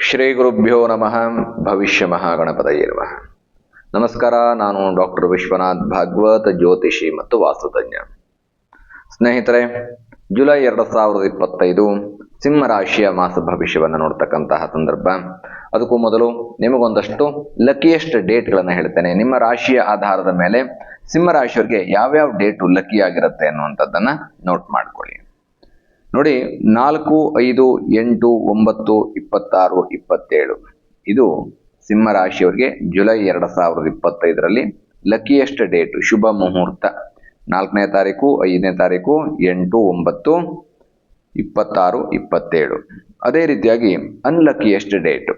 ಶ್ರೀ ಗುರುಭ್ಯೋ ನಮಃ. ಭವಿಷ್ಯ ಮಹಾಗಣಪತಯೇ ನಮಃ. ನಮಸ್ಕಾರ, ನಾನು ಡಾಕ್ಟರ್ ವಿಶ್ವನಾಥ್ ಭಾಗವತ್ ಜ್ಯೋತಿಷಿ ಮತ್ತು ವಾಸ್ತುತಜ್ಞ. ಸ್ನೇಹಿತರೆ, ಜುಲೈ ಎರಡು ಸಾವಿರದ ಇಪ್ಪತ್ತೈದು ಸಿಂಹ ರಾಶಿಯ ಮಾಸ ಭವಿಷ್ಯವನ್ನು ನೋಡ್ತಕ್ಕಂತಹ ಸಂದರ್ಭ. ಅದಕ್ಕೂ ಮೊದಲು ನಿಮಗೊಂದಷ್ಟು ಲಕ್ಕಿಯೆಸ್ಟ್ ಡೇಟ್ಗಳನ್ನು ಹೇಳ್ತೇನೆ. ನಿಮ್ಮ ರಾಶಿಯ ಆಧಾರದ ಮೇಲೆ ಸಿಂಹರಾಶಿಯವರಿಗೆ ಯಾವ್ಯಾವ ಡೇಟು ಲಕ್ಕಿ ಆಗಿರುತ್ತೆ ಅನ್ನುವಂಥದ್ದನ್ನ ನೋಟ್ ಮಾಡ್ಕೊಳ್ಳಿ. ನೋಡಿ, ನಾಲ್ಕು, ಐದು, ಎಂಟು, ಒಂಬತ್ತು, ಇಪ್ಪತ್ತಾರು, ಇಪ್ಪತ್ತೇಳು. ಇದು ಸಿಂಹ ರಾಶಿಯವರಿಗೆ ಜುಲೈ ಎರಡು ಸಾವಿರದ ಇಪ್ಪತ್ತೈದರಲ್ಲಿ ಲಕ್ಕಿಯೆಸ್ಟ್ ಡೇಟ್ ಶುಭ ಮುಹೂರ್ತ. ನಾಲ್ಕನೇ ತಾರೀಕು, ಐದನೇ ತಾರೀಕು, ಎಂಟು, ಒಂಬತ್ತು, ಇಪ್ಪತ್ತಾರು, ಇಪ್ಪತ್ತೇಳು. ಅದೇ ರೀತಿಯಾಗಿ ಅನ್ಲಕ್ಕಿಯೆಸ್ಟ್ ಡೇಟ್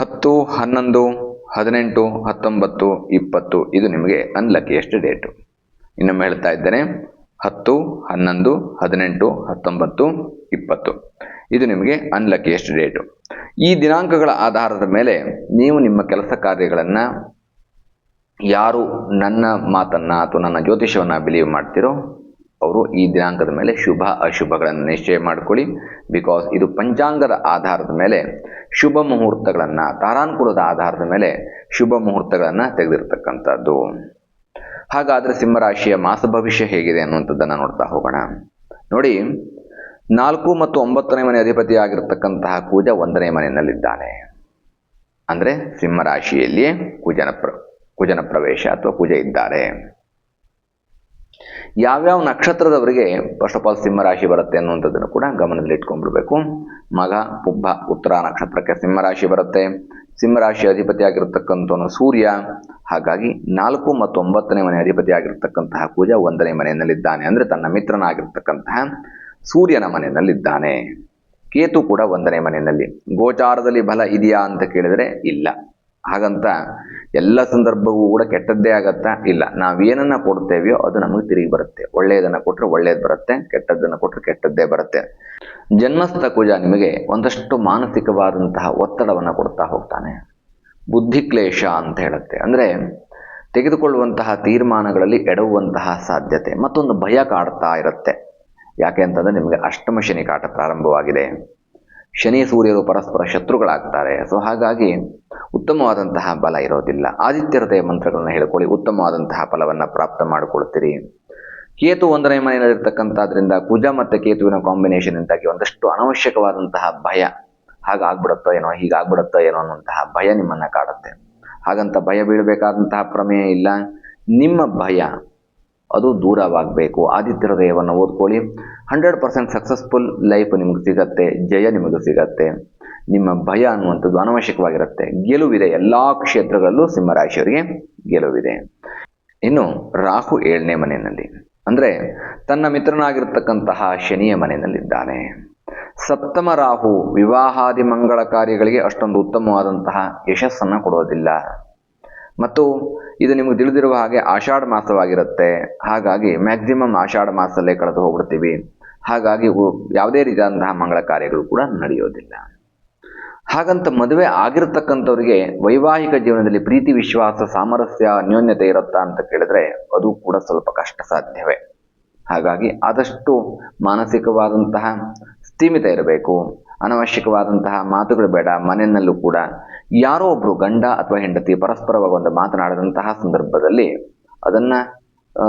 ಹತ್ತು, ಹನ್ನೊಂದು, ಹದಿನೆಂಟು, ಹತ್ತೊಂಬತ್ತು, ಇಪ್ಪತ್ತು, ಇದು ನಿಮಗೆ ಅನ್ಲಕ್ಕಿಯೆಸ್ಟ್ ಡೇಟು ಇನ್ನೊಮ್ಮೆ ಹೇಳ್ತಾ ಇದ್ದೇನೆ ಹತ್ತು, ಹನ್ನೊಂದು, ಹದಿನೆಂಟು, ಹತ್ತೊಂಬತ್ತು, ಇಪ್ಪತ್ತು. ಇದು ನಿಮಗೆ ಅನ್ಲಕ್ಕಿಯೆಸ್ಟ್ ಡೇಟು ಈ ದಿನಾಂಕಗಳ ಆಧಾರದ ಮೇಲೆ ನೀವು ನಿಮ್ಮ ಕೆಲಸ ಕಾರ್ಯಗಳನ್ನು ಯಾರು ನನ್ನ ಮಾತನ್ನು ಅಥವಾ ನನ್ನ ಜ್ಯೋತಿಷವನ್ನು ಬಿಲೀವ್ ಮಾಡ್ತಿರೋ, ಅವರು ಈ ದಿನಾಂಕದ ಮೇಲೆ ಶುಭ, ಅಶುಭಗಳನ್ನು ನಿಶ್ಚಯ ಮಾಡ್ಕೊಳ್ಳಿ. ಬಿಕಾಸ್ ಇದು ಪಂಚಾಂಗದ ಆಧಾರದ ಮೇಲೆ ಶುಭ ಮುಹೂರ್ತಗಳನ್ನು ತಾರಾನುಕೂಲದ ಆಧಾರದ ಮೇಲೆ ಶುಭ ಮುಹೂರ್ತಗಳನ್ನು ತೆಗೆದಿರ್ತಕ್ಕಂಥದ್ದು. ಹಾಗಾದರೆ ಸಿಂಹರಾಶಿಯ ಮಾಸ ಭವಿಷ್ಯ ಹೇಗಿದೆ ಅನ್ನುವಂಥದ್ದನ್ನು ನೋಡ್ತಾ ಹೋಗೋಣ. ನೋಡಿ, ನಾಲ್ಕು ಮತ್ತು ಒಂಬತ್ತನೇ ಮನೆ ಅಧಿಪತಿ ಆಗಿರತಕ್ಕಂತಹ ಕೂಜ ಒಂದನೇ ಮನೆಯಲ್ಲಿದ್ದಾನೆ. ಅಂದರೆ ಸಿಂಹರಾಶಿಯಲ್ಲಿಯೇ ಕುಜನ ಪ್ರ ಕುಜನ ಪ್ರವೇಶ ಅಥವಾ ಕುಜ ಇದ್ದಾರೆ. ಯಾವ್ಯಾವ ನಕ್ಷತ್ರದವರಿಗೆ ಫಸ್ಟ್ ಆಫ್ ಆಲ್ ಸಿಂಹರಾಶಿ ಬರುತ್ತೆ ಅನ್ನುವಂಥದ್ದನ್ನು ಕೂಡ ಗಮನದಲ್ಲಿ ಇಟ್ಕೊಂಡ್ಬಿಡ್ಬೇಕು ಮಗ, ಪುಬ್ಬ, ಉತ್ತರ ನಕ್ಷತ್ರಕ್ಕೆ ಸಿಂಹರಾಶಿ ಬರುತ್ತೆ. ಸಿಂಹರಾಶಿ ಅಧಿಪತಿ ಆಗಿರತಕ್ಕಂಥವನು ಸೂರ್ಯ. ಹಾಗಾಗಿ ನಾಲ್ಕು ಮತ್ತು ಒಂಬತ್ತನೇ ಮನೆ ಅಧಿಪತಿ ಆಗಿರತಕ್ಕಂತಹ ಕೂಜ ಒಂದನೇ ಮನೆಯಲ್ಲಿದ್ದಾನೆ ಅಂದರೆ ತನ್ನ ಮಿತ್ರನಾಗಿರ್ತಕ್ಕಂತಹ ಸೂರ್ಯನ ಮನೆಯಲ್ಲಿದ್ದಾನೆ. ಕೇತು ಕೂಡ ಒಂದನೇ ಮನೆಯಲ್ಲಿ. ಗೋಚಾರದಲ್ಲಿ ಬಲ ಇದೆಯಾ ಅಂತ ಕೇಳಿದರೆ ಇಲ್ಲ. ಹಾಗಂತ ಎಲ್ಲ ಸಂದರ್ಭವೂ ಕೂಡ ಕೆಟ್ಟದ್ದೇ ಆಗತ್ತಾ? ಇಲ್ಲ. ನಾವೇನನ್ನ ಕೊಡ್ತೇವೆಯೋ ಅದು ನಮಗೆ ತಿರುಗಿ ಬರುತ್ತೆ. ಒಳ್ಳೆಯದನ್ನು ಕೊಟ್ಟರೆ ಒಳ್ಳೆಯದು ಬರುತ್ತೆ, ಕೆಟ್ಟದ್ದನ್ನು ಕೊಟ್ಟರೆ ಕೆಟ್ಟದ್ದೇ ಬರುತ್ತೆ. ಜನ್ಮಸ್ಥ ಕುಜ ನಿಮಗೆ ಒಂದಷ್ಟು ಮಾನಸಿಕವಾದಂತಹ ಒತ್ತಡವನ್ನು ಕೊಡ್ತಾ ಹೋಗ್ತಾನೆ. ಬುದ್ಧಿ ಕ್ಲೇಶ ಅಂತ ಹೇಳುತ್ತೆ. ಅಂದರೆ ತೆಗೆದುಕೊಳ್ಳುವಂತಹ ತೀರ್ಮಾನಗಳಲ್ಲಿ ಎಡವುವಂತಹ ಸಾಧ್ಯತೆ, ಮತ್ತೊಂದು ಭಯ ಕಾಡ್ತಾ ಇರುತ್ತೆ. ಯಾಕೆ ಅಂತಂದರೆ ನಿಮಗೆ ಅಷ್ಟಮ ಶನಿ ಕಾಟ ಪ್ರಾರಂಭವಾಗಿದೆ. ಶನಿ ಸೂರ್ಯರು ಪರಸ್ಪರ ಶತ್ರುಗಳಾಗ್ತಾರೆ. ಸೊ ಹಾಗಾಗಿ ಉತ್ತಮವಾದಂತಹ ಬಲ ಇರೋದಿಲ್ಲ. ಆದಿತ್ಯ ಹೃದಯ ಮಂತ್ರಗಳನ್ನು ಹೇಳ್ಕೊಳ್ಳಿ. ಉತ್ತಮವಾದಂತಹ ಫಲವನ್ನು ಪ್ರಾಪ್ತ ಮಾಡಿಕೊಳ್ತೀರಿ. ಕೇತು ಒಂದನೇ ಮನೆಯಲ್ಲಿರ್ತಕ್ಕಂಥದ್ರಿಂದ ಕುಜ ಮತ್ತು ಕೇತುವಿನ ಕಾಂಬಿನೇಷನ್ ಕಾಂಬಿನೇಷನ್ನಿಂದಾಗಿ ಒಂದಷ್ಟು ಅನವಶ್ಯಕವಾದಂತಹ ಭಯ ಹಾಗಾಗ್ಬಿಡುತ್ತೋ ಏನೋ, ಹೀಗಾಗ್ಬಿಡುತ್ತೋ ಏನೋ ಅನ್ನುವಂತಹ ಭಯ ನಿಮ್ಮನ್ನು ಕಾಡುತ್ತೆ. ಹಾಗಂತ ಭಯ ಬೀಳಬೇಕಾದಂತಹ ಪ್ರಮೇಯ ಇಲ್ಲ. ನಿಮ್ಮ ಭಯ ಅದು ದೂರವಾಗಬೇಕು. ಆದಿತ್ಯ ಹೃದಯವನ್ನು ಓದ್ಕೊಳ್ಳಿ. ಹಂಡ್ರೆಡ್ ಪರ್ಸೆಂಟ್ ಸಕ್ಸಸ್ಫುಲ್ ಲೈಫ್ ನಿಮಗೆ ಸಿಗತ್ತೆ, ಜಯ ನಿಮಗೆ ಸಿಗತ್ತೆ. ನಿಮ್ಮ ಭಯ ಅನ್ನುವಂಥದ್ದು ಅನವಶ್ಯಕವಾಗಿರುತ್ತೆ. ಗೆಲುವಿದೆ ಎಲ್ಲ ಕ್ಷೇತ್ರಗಳಲ್ಲೂ ಸಿಂಹರಾಶಿಯವರಿಗೆ ಗೆಲುವಿದೆ. ಇನ್ನು ರಾಹು ಏಳನೇ ಮನೆಯಲ್ಲಿ. ಅಂದರೆ ತನ್ನ ಮಿತ್ರನಾಗಿರ್ತಕ್ಕಂತಹ ಶನಿಯ ಮನೆಯಲ್ಲಿದ್ದಾನೆ. ಸಪ್ತಮ ರಾಹು ವಿವಾಹಾದಿ ಮಂಗಳ ಕಾರ್ಯಗಳಿಗೆ ಅಷ್ಟೊಂದು ಉತ್ತಮವಾದಂತಹ ಯಶಸ್ಸನ್ನು ಕೊಡೋದಿಲ್ಲ ಮತ್ತು ಇದು ನಿಮಗೆ ತಿಳಿದಿರುವ ಹಾಗೆ ಆಷಾಢ ಮಾಸವಾಗಿರುತ್ತೆ. ಹಾಗಾಗಿ ಮ್ಯಾಕ್ಸಿಮಮ್ ಆಷಾಢ ಮಾಸದಲ್ಲೇ ಕಳೆದು ಹೋಗ್ಬಿಡ್ತೀವಿ. ಹಾಗಾಗಿ ಯಾವುದೇ ರೀತಿಯಾದಂತಹ ಮಂಗಳ ಕಾರ್ಯಗಳು ಕೂಡ ನಡೆಯೋದಿಲ್ಲ. ಹಾಗಂತ ಮದುವೆ ಆಗಿರತಕ್ಕಂಥವ್ರಿಗೆ ವೈವಾಹಿಕ ಜೀವನದಲ್ಲಿ ಪ್ರೀತಿ, ವಿಶ್ವಾಸ, ಸಾಮರಸ್ಯ ಅನ್ಯೋನ್ಯತೆ ಇರುತ್ತಾ ಅಂತ ಕೇಳಿದ್ರೆ ಅದು ಕೂಡ ಸ್ವಲ್ಪ ಕಷ್ಟ ಸಾಧ್ಯವೇ. ಹಾಗಾಗಿ ಆದಷ್ಟು ಮಾನಸಿಕವಾದಂತಹ ಸ್ಥೀಮಿತ ಇರಬೇಕು. ಅನವಶ್ಯಕವಾದಂತಹ ಮಾತುಗಳು ಬೇಡ. ಮನೆಯಲ್ಲೂ ಕೂಡ ಯಾರೋ ಒಬ್ರು ಗಂಡ ಅಥವಾ ಹೆಂಡತಿ ಪರಸ್ಪರವಾಗಿ ಒಂದು ಮಾತನಾಡದಂತಹ ಸಂದರ್ಭದಲ್ಲಿ ಅದನ್ನ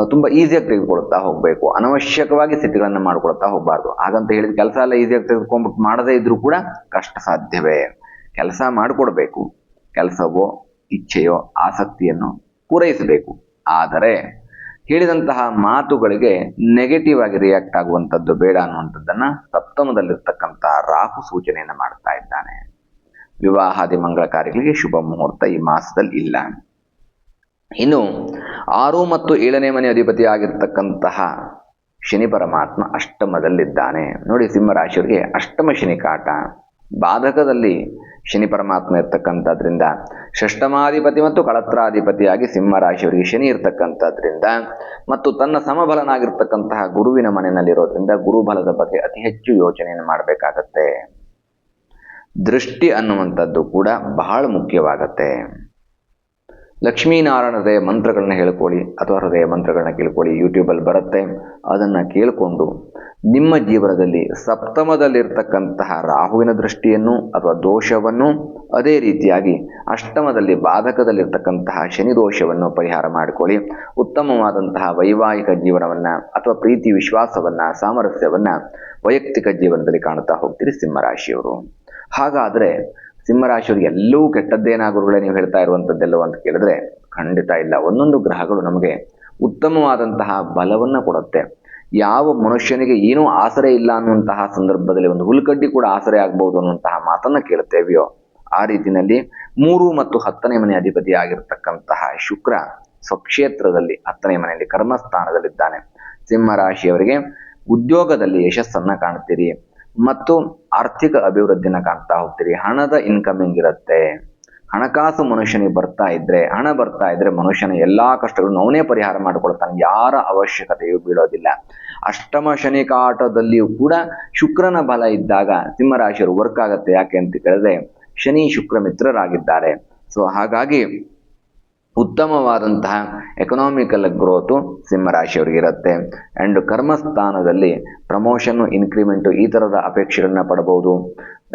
ತುಂಬಾ ಈಸಿಯಾಗಿ ತೆಗೆದುಕೊಳ್ತಾ ಹೋಗಬೇಕು. ಅನವಶ್ಯಕವಾಗಿ ಸ್ಥಿತಿಗಳನ್ನು ಮಾಡ್ಕೊಳ್ತಾ ಹೋಗಬಾರ್ದು. ಹಾಗಂತ ಹೇಳಿದ ಕೆಲಸ ಎಲ್ಲ ಈಸಿಯಾಗಿ ತೆಗೆದುಕೊಂಡ್ಬಿಟ್ಟು ಮಾಡದೇ ಇದ್ರೂ ಕೂಡ ಕಷ್ಟ ಸಾಧ್ಯವೇ. ಕೆಲಸ ಮಾಡಿಕೊಡ್ಬೇಕು. ಕೆಲಸವೋ, ಇಚ್ಛೆಯೋ, ಆಸಕ್ತಿಯನ್ನು ಪೂರೈಸಬೇಕು. ಆದರೆ ಹೇಳಿದಂತಹ ಮಾತುಗಳಿಗೆ ನೆಗೆಟಿವ್ ಆಗಿ ರಿಯಾಕ್ಟ್ ಆಗುವಂಥದ್ದು ಬೇಡ ಅನ್ನುವಂಥದ್ದನ್ನು ಸಪ್ತಮದಲ್ಲಿರ್ತಕ್ಕಂತಹ ರಾಹು ಸೂಚನೆಯನ್ನು ಮಾಡ್ತಾ ಇದ್ದಾನೆ. ವಿವಾಹಾದಿ ಮಂಗಳ ಕಾರ್ಯಗಳಿಗೆ ಶುಭ ಮುಹೂರ್ತ ಈ ಮಾಸದಲ್ಲಿ ಇಲ್ಲ. ಇನ್ನು ಆರು ಮತ್ತು ಏಳನೇ ಮನೆ ಅಧಿಪತಿಯಾಗಿರ್ತಕ್ಕಂತಹ ಶನಿ ಪರಮಾತ್ಮ ಅಷ್ಟಮದಲ್ಲಿದ್ದಾನೆ. ನೋಡಿ ಸಿಂಹ ರಾಶಿಯವರಿಗೆ ಅಷ್ಟಮ ಶನಿ ಕಾಟ. ಬಾಧಕದಲ್ಲಿ ಶನಿ ಪರಮಾತ್ಮ ಇರ್ತಕ್ಕಂಥದ್ರಿಂದ ಷಷ್ಟಮಾಧಿಪತಿ ಮತ್ತು ಕಳತ್ರಾಧಿಪತಿಯಾಗಿ ಸಿಂಹ ರಾಶಿಯವರಿಗೆ ಶನಿ ಇರ್ತಕ್ಕಂಥದ್ರಿಂದ ಮತ್ತು ತನ್ನ ಸಮಬಲನಾಗಿರ್ತಕ್ಕಂತಹ ಗುರುವಿನ ಮನೆಯಲ್ಲಿರೋದ್ರಿಂದ ಗುರುಬಲದ ಬಗ್ಗೆ ಅತಿ ಹೆಚ್ಚು ಯೋಚನೆಯನ್ನು ಮಾಡಬೇಕಾಗತ್ತೆ. ದೃಷ್ಟಿ ಅನ್ನುವಂಥದ್ದು ಕೂಡ ಬಹಳ ಮುಖ್ಯವಾಗತ್ತೆ. ಲಕ್ಷ್ಮೀನಾರಾಯಣ ಹೃದಯ ಮಂತ್ರಗಳನ್ನ ಹೇಳ್ಕೊಳ್ಳಿ ಅಥವಾ ಹೃದಯ ಮಂತ್ರಗಳನ್ನ ಕೇಳ್ಕೊಳ್ಳಿ ಯೂಟ್ಯೂಬಲ್ಲಿ ಬರುತ್ತೆ. ಅದನ್ನು ಕೇಳಿಕೊಂಡು ನಿಮ್ಮ ಜೀವನದಲ್ಲಿ ಸಪ್ತಮದಲ್ಲಿರ್ತಕ್ಕಂತಹ ರಾಹುವಿನ ದೃಷ್ಟಿಯನ್ನು ಅಥವಾ ದೋಷವನ್ನು ಅದೇ ರೀತಿಯಾಗಿ ಅಷ್ಟಮದಲ್ಲಿ ಬಾಧಕದಲ್ಲಿರ್ತಕ್ಕಂತಹ ಶನಿ ದೋಷವನ್ನು ಪರಿಹಾರ ಮಾಡಿಕೊಳ್ಳಿ. ಉತ್ತಮವಾದಂತಹ ವೈವಾಹಿಕ ಜೀವನವನ್ನು ಅಥವಾ ಪ್ರೀತಿ ವಿಶ್ವಾಸವನ್ನು, ಸಾಮರಸ್ಯವನ್ನು ವೈಯಕ್ತಿಕ ಜೀವನದಲ್ಲಿ ಕಾಣುತ್ತಾ ಹೋಗ್ತೀರಿ ಸಿಂಹರಾಶಿಯವರು. ಹಾಗಾದರೆ ಸಿಂಹರಾಶಿಯವರು ಎಲ್ಲವೂ ಕೆಟ್ಟದ್ದೇನಾ ಗುರುಗಳೇ ನೀವು ಹೇಳ್ತಾ ಇರುವಂಥದ್ದೆಲ್ಲವೋ ಅಂತ ಕೇಳಿದ್ರೆ ಖಂಡಿತ ಇಲ್ಲ. ಒಂದೊಂದು ಗ್ರಹಗಳು ನಮಗೆ ಉತ್ತಮವಾದಂತಹ ಬಲವನ್ನು ಕೊಡುತ್ತೆ. ಯಾವ ಮನುಷ್ಯನಿಗೆ ಏನೂ ಆಸರೆ ಇಲ್ಲ ಅನ್ನುವಂತಹ ಸಂದರ್ಭದಲ್ಲಿ ಒಂದು ಹುಲ್ಕಡ್ಡಿ ಕೂಡ ಆಸರೆ ಆಗ್ಬಹುದು ಅನ್ನುವಂತಹ ಮಾತನ್ನ ಕೇಳುತ್ತೇವೆಯೋ ಆ ರೀತಿಯಲ್ಲಿ ಮೂರು ಮತ್ತು ಹತ್ತನೇ ಮನೆ ಅಧಿಪತಿ ಆಗಿರತಕ್ಕಂತಹ ಶುಕ್ರ ಸ್ವಕ್ಷೇತ್ರದಲ್ಲಿ ಹತ್ತನೇ ಮನೆಯಲ್ಲಿ ಕರ್ಮಸ್ಥಾನದಲ್ಲಿದ್ದಾನೆ. ಸಿಂಹ ರಾಶಿಯವರಿಗೆ ಉದ್ಯೋಗದಲ್ಲಿ ಯಶಸ್ಸನ್ನ ಕಾಣ್ತೀರಿ. ಮತ್ತು ಆರ್ಥಿಕ ಅಭಿವೃದ್ಧಿನ ಕಾಣ್ತಾ ಹೋಗ್ತೀರಿ. ಹಣದ ಇನ್ಕಮಿಂಗ್ ಇರುತ್ತೆ. ಹಣಕಾಸು ಮನುಷ್ಯನಿಗೆ ಬರ್ತಾ ಇದ್ರೆ, ಹಣ ಬರ್ತಾ ಇದ್ರೆ ಮನುಷ್ಯನ ಎಲ್ಲಾ ಕಷ್ಟಗಳನ್ನು ಅವನೇ ಪರಿಹಾರ ಮಾಡಿಕೊಳ್ತಾನೆ. ಯಾರ ಅವಶ್ಯಕತೆಯೂ ಬೀಳೋದಿಲ್ಲ. ಅಷ್ಟಮ ಶನಿ ಕಾಟದಲ್ಲಿಯೂ ಕೂಡ ಶುಕ್ರನ ಬಲ ಇದ್ದಾಗ ಸಿಂಹರಾಶಿಯರು ವರ್ಕ್ ಆಗುತ್ತೆ. ಯಾಕೆ ಅಂತ ಕೇಳಿದ್ರೆ, ಶನಿ ಶುಕ್ರ ಮಿತ್ರರಾಗಿದ್ದಾರೆ. ಸೊ ಹಾಗಾಗಿ ಉತ್ತಮವಾದಂತಹ ಎಕನಾಮಿಕಲ್ ಗ್ರೋತು ಸಿಂಹರಾಶಿಯವರಿಗೆ ಇರುತ್ತೆ. ಆ್ಯಂಡ್ ಕರ್ಮಸ್ಥಾನದಲ್ಲಿ ಪ್ರಮೋಷನ್ನು ಇನ್ಕ್ರಿಮೆಂಟು ಈ ಥರದ ಅಪೇಕ್ಷೆಗಳನ್ನ ಪಡಬಹುದು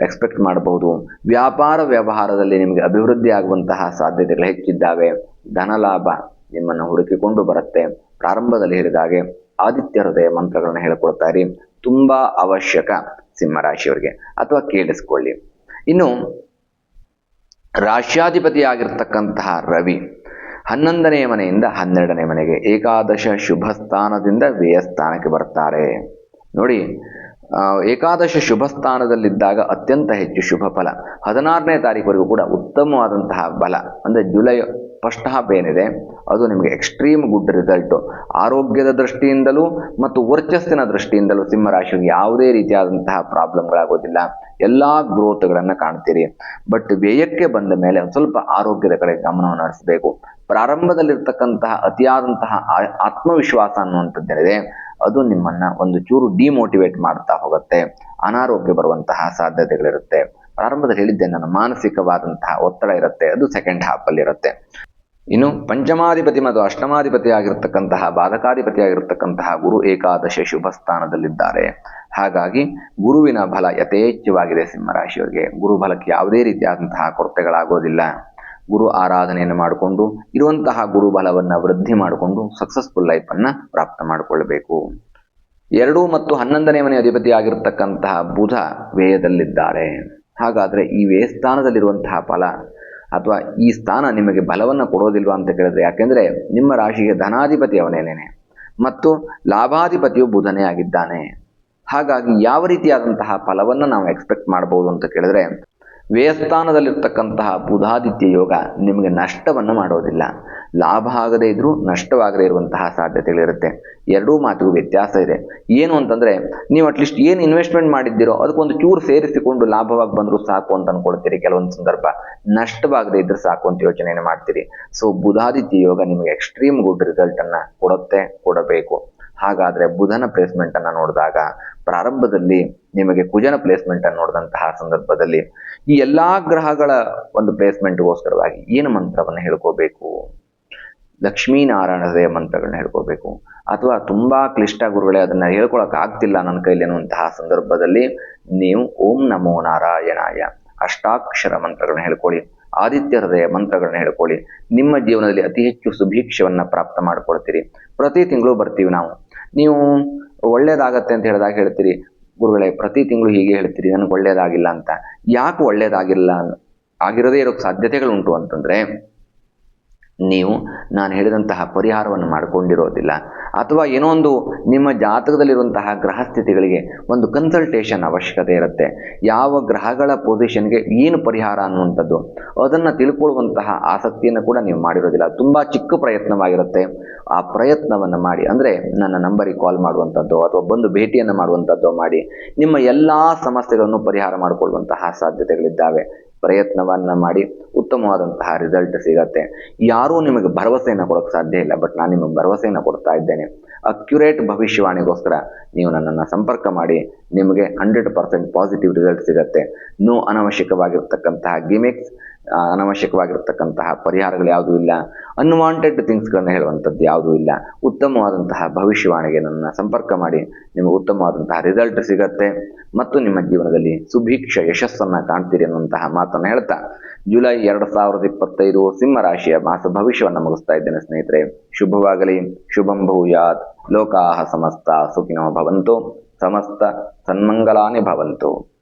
ಎಕ್ಸ್ಪೆಕ್ಟ್ ಮಾಡಬಹುದು. ವ್ಯಾಪಾರ ವ್ಯವಹಾರದಲ್ಲಿ ನಿಮಗೆ ಅಭಿವೃದ್ಧಿ ಆಗುವಂತಹ ಸಾಧ್ಯತೆಗಳು ಹೆಚ್ಚಿದ್ದಾವೆ. ಧನಲಾಭ ನಿಮ್ಮನ್ನು ಹುಡುಕಿಕೊಂಡು ಬರುತ್ತೆ. ಪ್ರಾರಂಭದಲ್ಲಿ ಹೇಳಿದ ಹಾಗೆ ಆದಿತ್ಯ ಹೃದಯ ಮಂತ್ರಗಳನ್ನು ಹೇಳ್ಕೊಡ್ತಾರೆ ತುಂಬ ಅವಶ್ಯಕ ಸಿಂಹರಾಶಿಯವರಿಗೆ. ಅಥವಾ ಕೇಳಿಸ್ಕೊಳ್ಳಿ. ಇನ್ನು ರಾಶ್ಯಾಧಿಪತಿಯಾಗಿರ್ತಕ್ಕಂತಹ ರವಿ. ಹನ್ನೊಂದನೆಯ ಮನೆಯಿಂದ ಹನ್ನೆರಡನೇ ಮನೆಗೆ ಏಕಾದಶ ಶುಭ ಸ್ಥಾನದಿಂದ ವ್ಯಯ ಸ್ಥಾನಕ್ಕೆ ಬರ್ತಾರೆ. ನೋಡಿ ಏಕಾದಶ ಶುಭ ಸ್ಥಾನದಲ್ಲಿದ್ದಾಗ ಅತ್ಯಂತ ಹೆಚ್ಚು ಶುಭ ಫಲ. ಹದಿನಾರನೇ ತಾರೀಕುವರೆಗೂ ಕೂಡ ಉತ್ತಮವಾದಂತಹ ಬಲ. ಅಂದರೆ ಜುಲೈ ಫಸ್ಟ್ ಹಾಫ್ ಏನಿದೆ ಅದು ನಿಮಗೆ ಎಕ್ಸ್ಟ್ರೀಮ್ ಗುಡ್ ರಿಸಲ್ಟು ಆರೋಗ್ಯದ ದೃಷ್ಟಿಯಿಂದಲೂ ಮತ್ತು ವರ್ಚಸ್ಸಿನ ದೃಷ್ಟಿಯಿಂದಲೂ ಸಿಂಹರಾಶಿಗೆ ಯಾವುದೇ ರೀತಿಯಾದಂತಹ ಪ್ರಾಬ್ಲಮ್ಗಳಾಗೋದಿಲ್ಲ ಎಲ್ಲ ಗ್ರೋತ್ಗಳನ್ನು ಕಾಣ್ತೀರಿ. ಬಟ್ ವ್ಯಯಕ್ಕೆ ಬಂದ ಮೇಲೆ ಒಂದು ಸ್ವಲ್ಪ ಆರೋಗ್ಯದ ಕಡೆ ಗಮನವನ್ನು ನಡೆಸಬೇಕು ಪ್ರಾರಂಭದಲ್ಲಿರ್ತಕ್ಕಂತಹ ಅತಿಯಾದಂತಹ ಆತ್ಮವಿಶ್ವಾಸ ಅನ್ನುವಂಥದ್ದೇನಿದೆ, ಅದು ನಿಮ್ಮನ್ನು ಒಂದು ಚೂರು ಡಿಮೋಟಿವೇಟ್ ಮಾಡ್ತಾ ಹೋಗುತ್ತೆ. ಅನಾರೋಗ್ಯ ಬರುವಂತಹ ಸಾಧ್ಯತೆಗಳಿರುತ್ತೆ. ಪ್ರಾರಂಭದಲ್ಲಿ ಹೇಳಿದ್ದೆ, ನನ್ನ ಮಾನಸಿಕವಾದಂತಹ ಒತ್ತಡ ಇರುತ್ತೆ, ಅದು ಸೆಕೆಂಡ್ ಹಾಫ್ ಅಲ್ಲಿ ಇರುತ್ತೆ ಇನ್ನು ಪಂಚಮಾಧಿಪತಿ ಮತ್ತು ಅಷ್ಟಮಾಧಿಪತಿ ಆಗಿರ್ತಕ್ಕಂತಹ ಗುರು ಏಕಾದಶ ಶುಭ ಸ್ಥಾನದಲ್ಲಿದ್ದಾರೆ ಹಾಗಾಗಿ ಗುರುವಿನ ಬಲ ಯಥೇಚ್ಛವಾಗಿದೆ ಸಿಂಹರಾಶಿಯವರಿಗೆ. ಗುರು ಬಲಕ್ಕೆ ಯಾವುದೇ ರೀತಿಯಾದಂತಹ ಕೊರತೆಗಳಾಗೋದಿಲ್ಲ. ಗುರು ಆರಾಧನೆಯನ್ನು ಮಾಡಿಕೊಂಡು, ಇರುವಂತಹ ಗುರು ಬಲವನ್ನು ವೃದ್ಧಿ ಮಾಡಿಕೊಂಡು ಸಕ್ಸಸ್ಫುಲ್ ಲೈಫನ್ನು ಪ್ರಾಪ್ತ ಮಾಡಿಕೊಳ್ಳಬೇಕು. ಎರಡು ಮತ್ತು ಹನ್ನೊಂದನೇ ಮನೆ ಅಧಿಪತಿ ಆಗಿರ್ತಕ್ಕಂತಹ ಬುಧ ವ್ಯಯದಲ್ಲಿದ್ದಾರೆ. ಹಾಗಾದರೆ ಈ ವ್ಯಯಸ್ಥಾನದಲ್ಲಿರುವಂತಹ ಫಲ ಅಥವಾ ಈ ಸ್ಥಾನ ನಿಮಗೆ ಬಲವನ್ನು ಕೊಡೋದಿಲ್ವಾ ಅಂತ ಕೇಳಿದ್ರೆ, ಯಾಕೆಂದರೆ ನಿಮ್ಮ ರಾಶಿಗೆ ಧನಾಧಿಪತಿ ಅವನೇನೇನೆ ಮತ್ತು ಲಾಭಾಧಿಪತಿಯು ಬುಧನೇ ಆಗಿದ್ದಾನೆ. ಹಾಗಾಗಿ ಯಾವ ರೀತಿಯಾದಂತಹ ಫಲವನ್ನು ನಾವು ಎಕ್ಸ್ಪೆಕ್ಟ್ ಮಾಡಬಹುದು ಅಂತ ಕೇಳಿದ್ರೆ, ವ್ಯಯಸ್ಥಾನದಲ್ಲಿರ್ತಕ್ಕಂತಹ ಬುಧಾದಿತ್ಯ ಯೋಗ ನಿಮಗೆ ನಷ್ಟವನ್ನು ಮಾಡೋದಿಲ್ಲ. ಲಾಭ ಆಗದೇ ಇದ್ರೂ ನಷ್ಟವಾಗದೇ ಇರುವಂತಹ ಸಾಧ್ಯತೆಗಳಿರುತ್ತೆ. ಎರಡೂ ಮಾತಿಗೂ ವ್ಯತ್ಯಾಸ ಇದೆ. ಏನು ಅಂತಂದ್ರೆ, ನೀವು ಅಟ್ಲೀಸ್ಟ್ ಏನು ಇನ್ವೆಸ್ಟ್ಮೆಂಟ್ ಮಾಡಿದ್ದೀರೋ ಅದಕ್ಕೊಂದು ಚೂರು ಸೇರಿಸಿಕೊಂಡು ಲಾಭವಾಗಿ ಬಂದರೂ ಸಾಕು ಅಂತ ಅನ್ಕೊಳ್ತೀರಿ ಕೆಲವೊಂದು ಸಂದರ್ಭ. ನಷ್ಟವಾಗದೇ ಇದ್ರೆ ಸಾಕು ಅಂತ ಯೋಚನೆಯನ್ನು ಮಾಡ್ತೀರಿ. ಸೊ ಬುಧಾದಿತ್ಯ ಯೋಗ ನಿಮಗೆ ಎಕ್ಸ್ಟ್ರೀಮ್ ಗುಡ್ ರಿಸಲ್ಟ್ ಅನ್ನ ಕೊಡುತ್ತೆ, ಕೊಡಬೇಕು. ಹಾಗಾದ್ರೆ ಬುಧನ ಪ್ಲೇಸ್ಮೆಂಟ್ ಅನ್ನ ನೋಡಿದಾಗ, ಪ್ರಾರಂಭದಲ್ಲಿ ನಿಮಗೆ ಕುಜನ ಪ್ಲೇಸ್ಮೆಂಟ್ ಅನ್ನು ನೋಡಿದಂತಹ ಸಂದರ್ಭದಲ್ಲಿ ಈ ಎಲ್ಲಾ ಗ್ರಹಗಳ ಒಂದು ಪ್ಲೇಸ್ಮೆಂಟ್ಗೋಸ್ಕರವಾಗಿ ಏನು ಮಂತ್ರವನ್ನು ಹೇಳ್ಕೋಬೇಕು? ಲಕ್ಷ್ಮೀನಾರಾಯಣದೇ ಮಂತ್ರಗಳನ್ನ ಹೇಳ್ಕೋಬೇಕು. ಅಥವಾ ತುಂಬಾ ಕ್ಲಿಷ್ಟ ಗುರುಗಳೇ ಅದನ್ನ ಹೇಳ್ಕೊಳಕ್ ಆಗ್ತಿಲ್ಲ ನನ್ನ ಕೈಲಿ ಅನ್ನುವಂತಹ ಸಂದರ್ಭದಲ್ಲಿ ನೀವು ಓಂ ನಮೋ ನಾರಾಯಣಾಯ ಅಷ್ಟಾಕ್ಷರ ಮಂತ್ರಗಳನ್ನ ಹೇಳ್ಕೊಳ್ಳಿ. ಆದಿತ್ಯ ಹೃದಯ ಮಂತ್ರಗಳನ್ನ ಹೇಳ್ಕೊಳ್ಳಿ. ನಿಮ್ಮ ಜೀವನದಲ್ಲಿ ಅತಿ ಹೆಚ್ಚು ಸುಭೀಕ್ಷವನ್ನ ಪ್ರಾಪ್ತ ಮಾಡ್ಕೊಳ್ತೀರಿ. ಪ್ರತಿ ತಿಂಗಳು ಬರ್ತೀವಿ ನಾವು. ನೀವು ಒಳ್ಳೇದಾಗತ್ತೆ ಅಂತ ಹೇಳಿದಾಗ ಹೇಳ್ತೀರಿ, ಗುರುಗಳೇ ಪ್ರತಿ ತಿಂಗಳು ಹೀಗೆ ಹೇಳ್ತೀರಿ, ನನಗೆ ಒಳ್ಳೇದಾಗಿಲ್ಲ ಅಂತ. ಯಾಕೆ ಒಳ್ಳೇದಾಗಿಲ್ಲ? ಆಗಿರದೇ ಇರೋಕ್ಕೆ ಸಾಧ್ಯತೆಗಳುಂಟು ಅಂತಂದ್ರೆ ನೀವು ನಾನು ಹೇಳಿದಂತಹ ಪರಿಹಾರವನ್ನು ಮಾಡಿಕೊಂಡಿರೋದಿಲ್ಲ. ಅಥವಾ ಏನೋ ಒಂದು ನಿಮ್ಮ ಜಾತಕದಲ್ಲಿರುವಂತಹ ಗ್ರಹ ಸ್ಥಿತಿಗಳಿಗೆ ಒಂದು ಕನ್ಸಲ್ಟೇಷನ್ ಅವಶ್ಯಕತೆ ಇರುತ್ತೆ. ಯಾವ ಗ್ರಹಗಳ ಪೊಸಿಷನ್ಗೆ ಏನು ಪರಿಹಾರ ಅನ್ನುವಂಥದ್ದು, ಅದನ್ನು ತಿಳ್ಕೊಳ್ಳುವಂತಹ ಆಸಕ್ತಿಯನ್ನು ಕೂಡ ನೀವು ಮಾಡಿರೋದಿಲ್ಲ. ತುಂಬ ಚಿಕ್ಕ ಪ್ರಯತ್ನವಾಗಿರುತ್ತೆ. ಆ ಪ್ರಯತ್ನವನ್ನು ಮಾಡಿ, ಅಂದರೆ ನನ್ನ ನಂಬರಿಗೆ ಕಾಲ್ ಮಾಡುವಂಥದ್ದು, ಅಥವಾ ಬಂದು ಭೇಟಿಯನ್ನು ಮಾಡುವಂಥದ್ದು ಮಾಡಿ, ನಿಮ್ಮ ಎಲ್ಲ ಸಮಸ್ಯೆಗಳನ್ನು ಪರಿಹಾರ ಮಾಡಿಕೊಳ್ಳುವಂತಹ ಸಾಧ್ಯತೆಗಳಿದ್ದಾವೆ. ಪ್ರಯತ್ನವನ್ನ ಮಾಡಿ ಉತ್ತಮವಾದಂತಹ ರಿಸಲ್ಟ್ ಸಿಗತ್ತೆ. ಯಾರೂ ನಿಮಗೆ ಭರವಸೆಯನ್ನು ಕೊಡೋಕೆ ಸಾಧ್ಯ ಇಲ್ಲ ಬಟ್ ನಾನು ನಿಮಗೆ ಭರವಸೆಯನ್ನು ಕೊಡ್ತಾ ಇದ್ದೇನೆ. ಅಕ್ಯುರೇಟ್ ಭವಿಷ್ಯವಾಣಿಗೋಸ್ಕರ ನೀವು ನನ್ನನ್ನು ಸಂಪರ್ಕ ಮಾಡಿ, ನಿಮಗೆ ಹಂಡ್ರೆಡ್ ಪರ್ಸೆಂಟ್ ಪಾಸಿಟಿವ್ ರಿಸಲ್ಟ್ ಸಿಗತ್ತೆ. ನೋ ಅನವಶ್ಯಕವಾಗಿರ್ತಕ್ಕಂತಹ ಗಿಮಿಕ್ಸ್ ಅನವಶ್ಯಕವಾಗಿರ್ತಕ್ಕಂತಹ ಪರಿಹಾರಗಳು ಯಾವುದೂ ಇಲ್ಲ. ಅನ್ವಾಂಟೆಡ್ ಥಿಂಗ್ಸ್ಗಳನ್ನ ಹೇಳುವಂಥದ್ದು ಯಾವುದೂ ಇಲ್ಲ. ಉತ್ತಮವಾದಂತಹ ಭವಿಷ್ಯವಾಣಿಗೆ ನನ್ನ ಸಂಪರ್ಕ ಮಾಡಿ. ನಿಮಗೆ ಉತ್ತಮವಾದಂತಹ ರಿಸಲ್ಟ್ ಸಿಗತ್ತೆ. ಮತ್ತು ನಿಮ್ಮ ಜೀವನದಲ್ಲಿ ಸುಭೀಕ್ಷ ಯಶಸ್ಸನ್ನು ಕಾಣ್ತೀರಿ ಅನ್ನುವಂತಹ ಮಾತನ್ನು ಹೇಳ್ತಾ, ಜುಲೈ ಎರಡು ಸಾವಿರದ ಇಪ್ಪತ್ತೈದು ಸಿಂಹರಾಶಿಯ ಮಾಸ ಭವಿಷ್ಯವನ್ನು ಮುಗಿಸ್ತಾ ಇದ್ದೇನೆ ಸ್ನೇಹಿತರೆ. ಶುಭವಾಗಲಿ. ಶುಭಂ ಭೂಯಾತ್. ಲೋಕಾಹ ಸಮಸ್ತ ಸುಖಿನೋ ಭವಂತು. ಸಮಸ್ತ ಸನ್ಮಂಗಲಾನಿ ಭವಂತು.